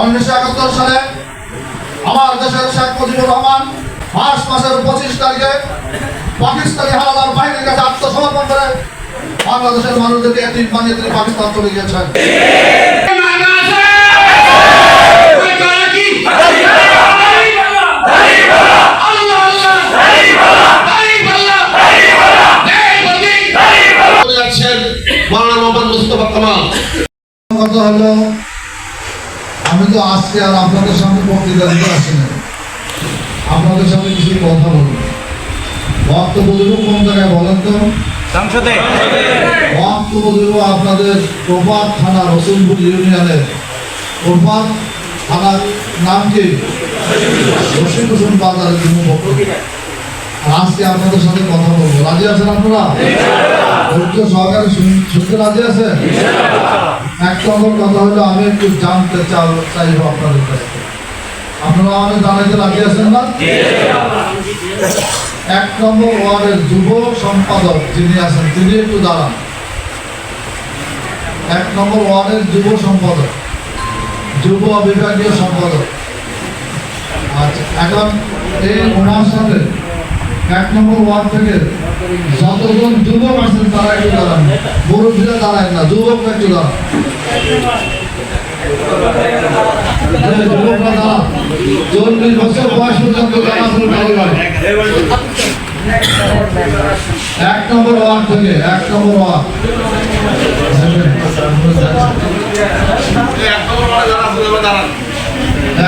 উনিশশো একাত্তর সালে আমার দেশের শেখ মুজিবুর রহমান মার্চ মাসের পঁচিশ তারিখে পাকিস্তানি হানাদার বাহিনীর কাছে আত্মসমর্পণ করে বাংলাদেশের মানুষদেরকে এতিম বানিয়ে তিনি পাকিস্তান চলে গিয়েছেন। কথা হলো? আমি তো আজকে আর আপনাদের সামনে বক্তৃতা দিতে আসি না। আপনাদের সামনে কিছু কথা বলব। বক্তব্য দেবো কোন জায়গায় বলেন তো? সংসদে। বক্তব্য দেবো আপনাদের প্রপাত থানা রসুলপুর ইউনিয়নের। প্রপাত থানার নাম কি? হোসেন বাজারের জন্য আজকে আপনাদের সাথে কথা বলব। রাজি আছেন আপনারা? ধৈর্য সহকারে শুনতে রাজি আছেন এক নম্বর কথা হলো আমি একটু জানতে চাও চাইব আপনাদের কাছে। আপনারা আমাদের জানাইতে রাজি আছেন না? এক নম্বর ওয়ার্ডের যুব সম্পাদক যিনি আছেন তিনি একটু দাঁড়ান। এক নম্বর ওয়ার্ডের যুব সম্পাদক যুব বিভাগীয় সম্পাদক। আচ্ছা এখন এই ওনার সাথে এক নম্বর ওয়ার্ড থেকে যতজন যুবক আছেন তারা একটু দাঁড়ান। মুরব্বীরা দাঁড়ায় না যুবকরা একটু দাঁড়ান। যুবকরা দাঁড়ান। চল্লিশ বছর বয়স পর্যন্ত। এক নম্বর ওয়ার্ড থেকে এক নম্বর ওয়ার্ড।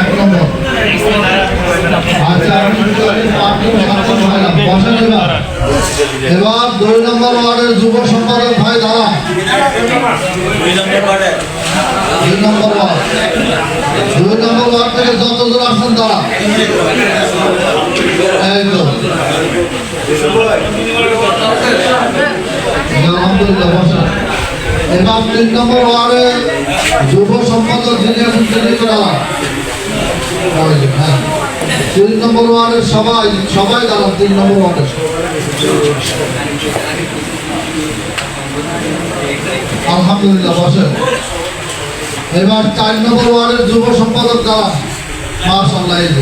এক নম্বর আচ্ছা এবার দুই নম্বর ওয়ার্ডের যুব সম্পাদক ভাই দাঁড়া দুই নম্বর ওয়ার্ড। দুই নম্বর ওয়ার্ড থেকে যতজন আসছেন দাঁড়া এই তো। এবার তিন নম্বর ওয়ার্ডে যুব সম্পাদক যিনি আছেন তিনি দাঁড়ান হ্যাঁ। তিন নম্বর ওয়ার্ডের সবাই সবাই দাঁড়ান, তিন নম্বর ওয়ার্ডের আলহামদুলিল্লাহ, বসেন। এবার চার নম্বর ওয়ার্ডের যুব সম্পাদক দাঁড়ান। মার্শাল্লাহ এই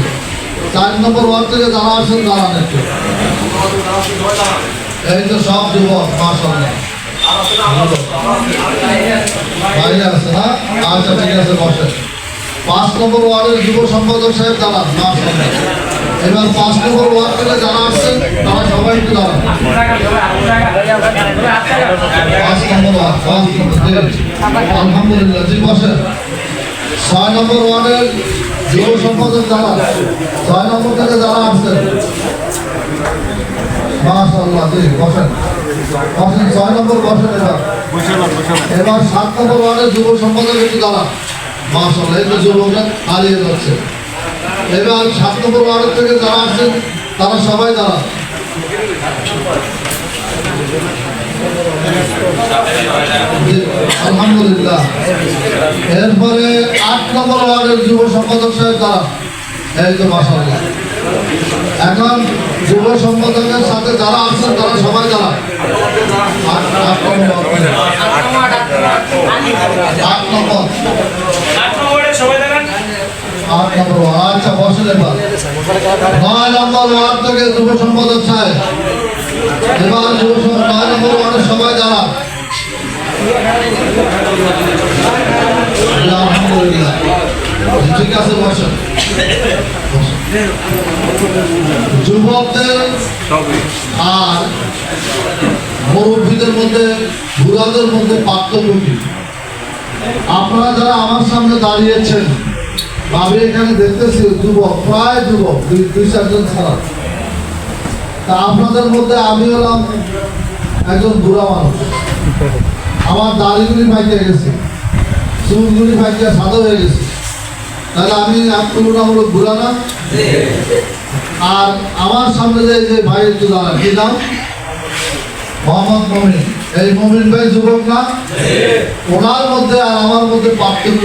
চার নম্বর ওয়ার্ড থেকে যারা আছেন দাঁড়ান একটু। এই তো সব যুবক মার্শাল্লাহ বাইরে আছে না? আচ্ছা ঠিক আছে, বসেন। পাঁচ নম্বর ওয়ার্ডের যুব সম্পাদক সাহেব দাঁড়ান। মার্শাল্লাহ এবার পাঁচ নম্বর ওয়ার্ড থেকে যারা আসছেন, তারা সবাই একটু দাঁড়ান। আলহামদুলিল্লাহ জি বসেন ছয় নম্বর ওয়ার্ডের যুব সম্পাদক যারা ছয় নম্বর থেকে যারা আসছেন, মাশাআল্লাহ জি বসেন। বসেন, ছয় নম্বর বসেন এবার। এবার সাত নম্বর ওয়ার্ডের যুব সম্পাদক একটু দাঁড়ান। মাশাআল্লাহ, এই যুবকরা হারিয়ে যাচ্ছে। এবার সাত নম্বর ওয়ার্ডের থেকে যারা আসছেন, তারা সবাই দাঁড়ান। আলহামদুলিল্লাহ। এরপরে আট নম্বর ওয়ার্ডের যুব সম্পাদক সাহেব দাঁড়ান। এই তো মাশাআল্লাহ। এখন যুব সম্পাদকের সাথে যারা আছেন তারা সবাই দাঁড়ান। আট আট নম্বর। আট আচ্ছা বসেন এবার থেকে যুব সম্পাদক সাহেব এবার যুব সবাই দাঁড়ান ঠিক আছে বসেন। যুবকদের আর মুরব্বীদের মধ্যে, বুড়াদের মধ্যে পার্থক্য কি? আপনারা যারা আমার সামনে দাঁড়িয়েছেন, আমি এখানে দেখতেছি যুবক, প্রায় যুবক, দুই দুই, চারজন ছাড়া। তা আপনাদের মধ্যে আমি হলাম একজন বুড়া মানুষ। আমার দাড়িগুলি পাইকে গেছে, চুলগুলি পাইকে সাদা হয়ে গেছে। তাহলে আমি তুলনামূলক বুড়া না? আর আমার সামনে যে যে ভাই একটু কি নাম? মোহাম্মদ মমিন। এই মমিন ভাই যুবক না? ওনার মধ্যে আর আমার মধ্যে পার্থক্য?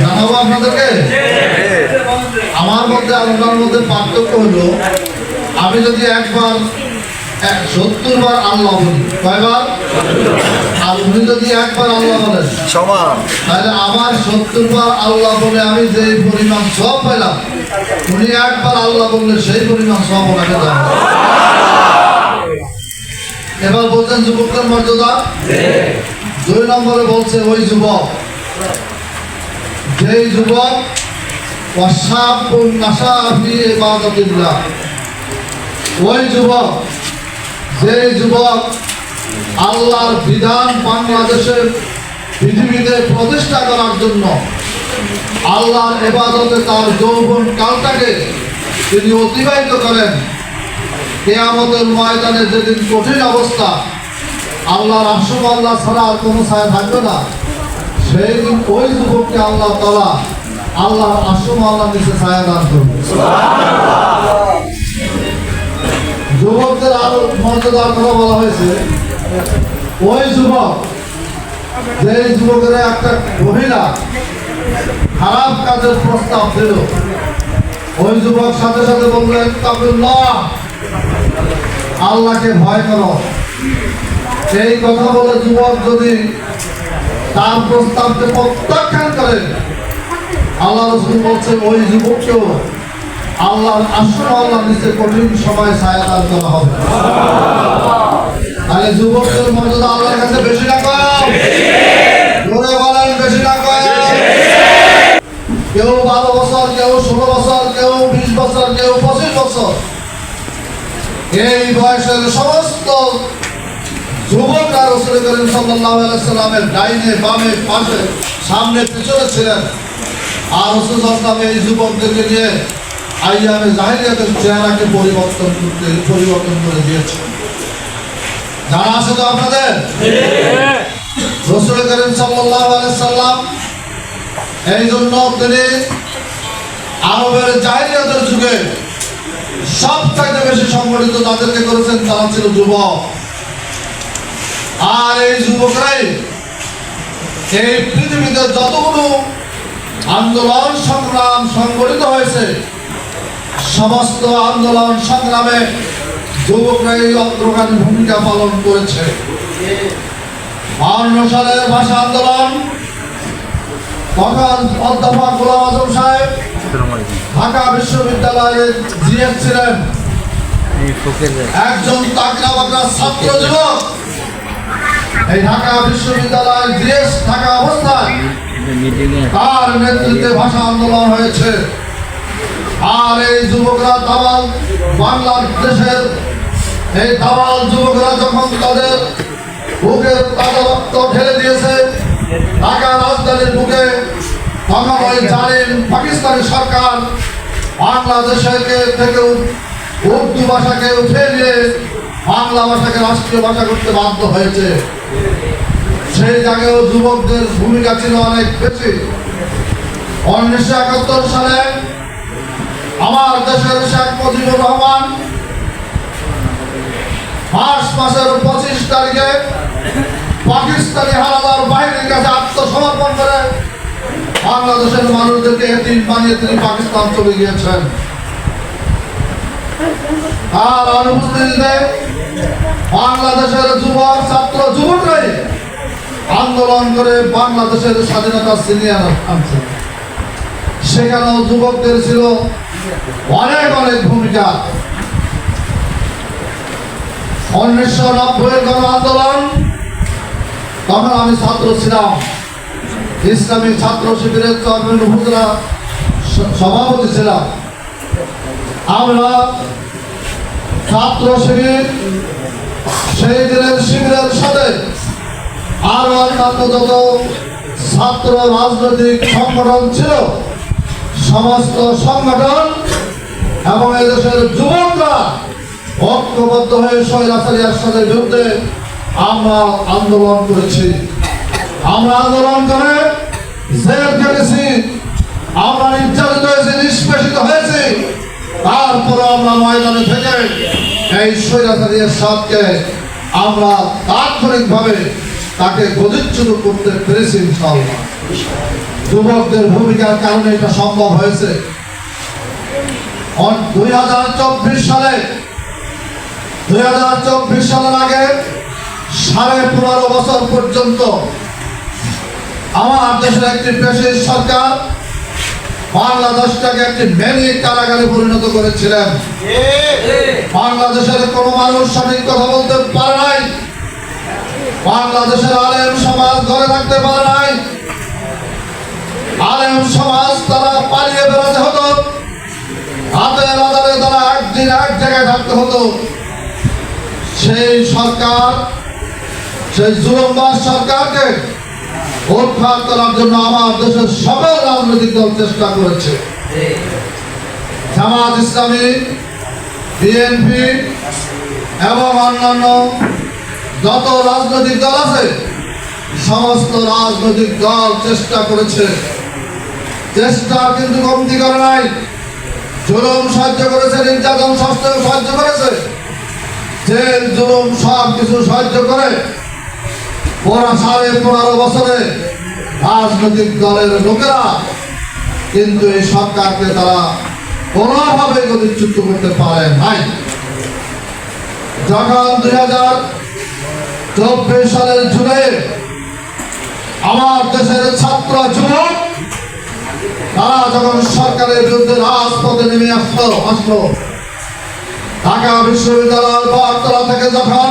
জানাব আপনাদেরকে? আমার মধ্যে আর ওনার মধ্যে পার্থক্য হলো আমি যদি একবার এক সত্তর বার আল্লাহ বলি কয়বার? আর উনি যদি একবার আল্লাহ বলেন সমান। তাহলে আমার সত্তর বার আল্লাহ বলে আমি যে পরিমাণ সব পেলাম উনি একবার আল্লাহ বললে সেই পরিমাণ সব ওনাকে দেওয়া। এবার বলছেন যুবকের মর্যাদা? দুই নম্বরে বলছে ওই যুবক। যেই যুবক ওই যুবক যে যুবক আল্লাহর বিধান বাংলাদেশের পৃথিবীতে প্রতিষ্ঠা করার জন্য আল্লাহর এবাদতে তার যৌবন কালটাকে তিনি অতিবাহিত করেন। কেয়ামতের ময়দানে যেদিন কঠিন অবস্থা, আল্লাহর আশ্রম আল্লাহ ছাড়া আর কোনো ছায়া থাকবে না। সেই দিন ওই যুবককে আল্লাহ তালা আল্লাহর আশ্রম আল্লাহ নিচে ছায়া দান করবে। যুবকদের আরও মর্যাদার কথা বলা হয়েছে। ওই যুবক যে যুবকের একটা মহিলা খারাপ কাজের প্রস্তাব দিল। ওই যুবক সাথে সাথে বললেন তাকুল্লাহ আল্লাহকে ভয় করো। এই কথা বলে যুবক যদি তার প্রস্তাবকে প্রত্যাখ্যান করে, আল্লাহ রসুল বলছে, ওই যুবককেও আল্লাহর আশ্রম আল্লাহ নিচে কঠিন সময় ছায়া করা হবে। তাহলে যুবকদের মর্যাদা আল্লাহর কাছে বেশি না জোরে বলেন, বেশি না কম। কেউ বারো বছর, কেউ ষোলো বছর, কেউ বিশ বছর, কেউ পঁচিশ বছর। এই বয়সের সমস্ত যুবকরা রসুল করিম সাল্লাহ সাল্লামের ডাইনে, বামে, পাশে, সামনে, পিছনে ছিলেন। আর রসুল আসলাম এই যুবকদেরকে নিয়ে আইয়ামে জাহিলিয়াতের চেহারাকে পরিবর্তন করতে পরিবর্তন করে দিয়েছে জানা আছে তো আপনাদের? রসুল করিম সাল্লাহ সাল্লাম এই জন্য তিনি আরবের জাহিলিয়াতের যুগে সব চাইতে বেশি সংগঠিত তাদেরকে করেছেন তারা ছিল যুবক। আর এই যুবকরাই এই পৃথিবীতে যতগুলো আন্দোলন সংগ্রাম সংগঠিত হয়েছে, সমস্ত আন্দোলন সংগ্রামে যুবকরাই অগ্রগামী ভূমিকা পালন করেছে। বাউন্ন সালের ভাষা আন্দোলন তখন অধ্যাপক গোলাম আজম সাহেব ঢাকা বিশ্ববিদ্যালয়ের জিএস ছিলেন একজন ছাত্র যুবক। এই ঢাকা বিশ্ববিদ্যালয়ের জিএস থাকা অবস্থায় তার নেতৃত্বে ভাষা আন্দোলন হয়েছে। আর এই যুবকরা দাবাল বাংলাদেশের, এই দাবাল যুবকরা যখন তাদের ওই জালিম পাকিস্তানি সরকার বাংলাদেশের থেকে উর্দু ভাষাকে উঠে নিয়ে বাংলা ভাষাকে রাষ্ট্রীয় ভাষা করতে বাধ্য হয়েছে। সেই জায়গায়ও যুবকদের ভূমিকা ছিল অনেক বেশি। উনিশশো একাত্তর সালে আমার দেশের শেখ মুজিবুর রহমান মার্চ মাসের পঁচিশ তারিখে পাকিস্তানি হানাদার বাহিনীর কাছে আত্মসমর্পণ করে বাংলাদেশের মানুষদেরকে এতিম বানিয়ে তিনি পাকিস্তান চলে গিয়েছেন। আর অনুপস্থিতিতে বাংলাদেশের যুবক, ছাত্র যুবকরাই আন্দোলন করে বাংলাদেশের স্বাধীনতা ছিনিয়ে আনছে সেখানেও যুবকদের ছিল অনেক অনেক ভূমিকা। উনিশশো নব্বই গণ আন্দোলন তখন আমি ছাত্র ছিলাম। ইসলামী ছাত্র শিবিরের চরমেন হুজরা সভাপতি ছিলাম। আমরা ছাত্র শিবির সেই দিনের শিবিরের সাথে আরও অন্যান্য যত ছাত্র রাজনৈতিক সংগঠন ছিল, সমস্ত সংগঠন এবং এদেশের যুবকরা ঐক্যবদ্ধ হয়ে স্বৈরাচারী একসাথে বিরুদ্ধে আমরা আন্দোলন করেছি। আমরা আন্দোলন করে জেল কেটেছি আমরা নির্যাতিত হয়েছি, নিষ্পেষিত হয়েছি। তারপরে আমরা ময়দানে থেকে এই স্বৈরাচারী সাথকে আমরা তাৎক্ষণিকভাবে তাকে গদিচ্যুত করতে পেরেছি ইনশাআল্লাহ। যুবকদের ভূমিকার কারণে এটা সম্ভব হয়েছে। দুই হাজার চব্বিশ সালে, দুই হাজার চব্বিশ সালের আগে সাড়ে পনেরো বছর পর্যন্ত আমার দেশের একটি পেশির সরকার বাংলাদেশটাকে একটি মেনি কারাগারে পরিণত করেছিলেন। বাংলাদেশের কোনো মানুষ সঠিক কথা বলতে পারে নাই। বাংলাদেশের আলেম সমাজ ঘরে রাখতে পারে নাই। আলেম সমাজ তারা পালিয়ে বেড়াতে হতো। হাতের আধারে তারা একদিন এক জায়গায় থাকতে হতো। সেই সরকার, সেই জুলুমবাজ সরকারকে উৎখাত করার জন্য আমার দেশের সকল রাজনৈতিক দল চেষ্টা করেছে। জামাত ইসলামী, বিএনপি এবং অন্যান্য যত রাজনৈতিক দল আছে, সমস্ত রাজনৈতিক দল চেষ্টা করেছে। চেষ্টা কিন্তু কমতি করে নাই। জুলুম সাহায্য করেছে, নির্যাতন সাহায্য করেছে। জেল, জুলুম সব কিছু সাহায্য করে ওরা সাড়ে পনেরো বছরে রাজনৈতিক দলের লোকেরা কিন্তু এই সরকারকে তারা কোনোভাবে গতিচ্যুত করতে পারে নাই। যখন দুই হাজার চব্বিশ সালের জুলাই আমার দেশের ছাত্র যুবক, তারা যখন সরকারের বিরুদ্ধে রাজপথে নেমে আসলো আসলো, ঢাকা বিশ্ববিদ্যালয়ের বটতলা থেকে যখন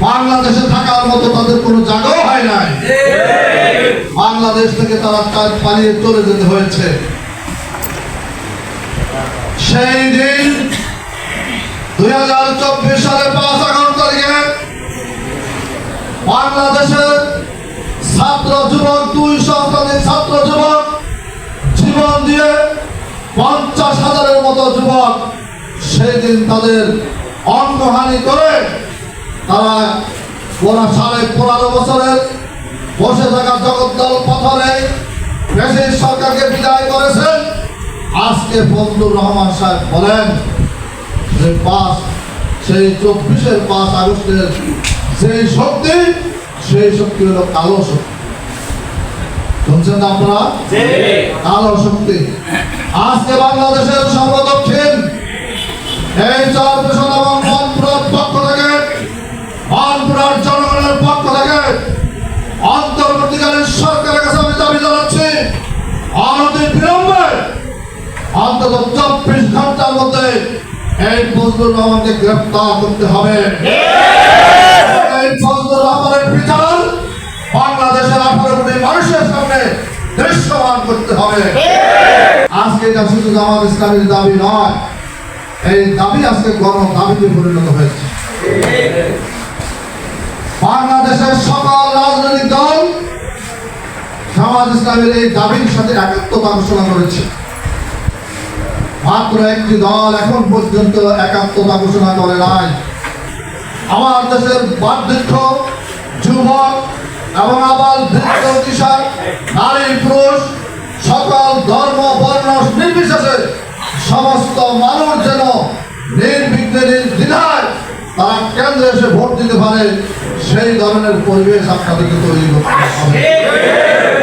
বাংলাদেশে থাকার মতো তাদের কোনো জায়গাও হয় নাই। বাংলাদেশ থেকে তারা কাজ পালিয়ে চলে যেতে হয়েছে। সেই দিন দুই হাজার চব্বিশ সালের পাঁচ আগস্ট তারিখে বাংলাদেশের ছাত্র যুবক দুই শতাধিক ছাত্র যুবক জীবন দিয়ে পঞ্চাশ হাজারের মতো যুবক সেই দিন তাদের অঙ্গহানি করে তারা ওরা সাড়ে পনেরো বছরের বসে থাকা জগদ্দল পথরে দেশের সরকারকে বিদায় করেছেন। আজকে ফজলুর রহমান সাহেব বলেন যে পাঁচ সেই চব্বিশের পাঁচ আগস্টের সেই শক্তি সেই শক্তি হলো কালো শক্তি। শুনছেন আপনারা? কালো শক্তি। আজকে বাংলাদেশের সর্বদক্ষিণ এই চার পেশন এবং মনপুরের পক্ষ থেকে মনপুরের জনগণের পক্ষ থেকে অন্তর্বর্তীকালীন সরকারের কাছে আমি দাবি জানাচ্ছি অনতি বিলম্বে অন্তত চব্বিশ ঘণ্টার মধ্যে এই ফজলুর রহমানকে গ্রেফতার করতে হবে। এই ফজলুর রহমানের বিচার বাংলাদেশের আঠারো মানুষের সামনে দৃশ্যমান করতে হবে। আজকে এটা শুধু জামাত ইসলামের দাবি নয়, এই দাবি আজকে গণ দাবিতে পরিণত হয়েছে। বাংলাদেশের সকল রাজনৈতিক দল সমাজ ইসলামের এই দাবির সাথে একাত্মতা ঘোষণা করেছে। মাত্র একটি দল এখন পর্যন্ত একাত্মতা ঘোষণা করে নাই। আমার দেশের বার্ধক্য, যুবক এবং আবার বৃদ্ধ নারী, পুরুষ, সকল ধর্ম, বর্ণ, নির্বিশেষে সমস্ত মানুষ যেন নির্বিঘ্নে নির্দ্বিধায় তারা কেন্দ্রে এসে ভোট দিতে পারে, সেই ধরনের পরিবেশ আপনাদেরকে তৈরি করতে হবে।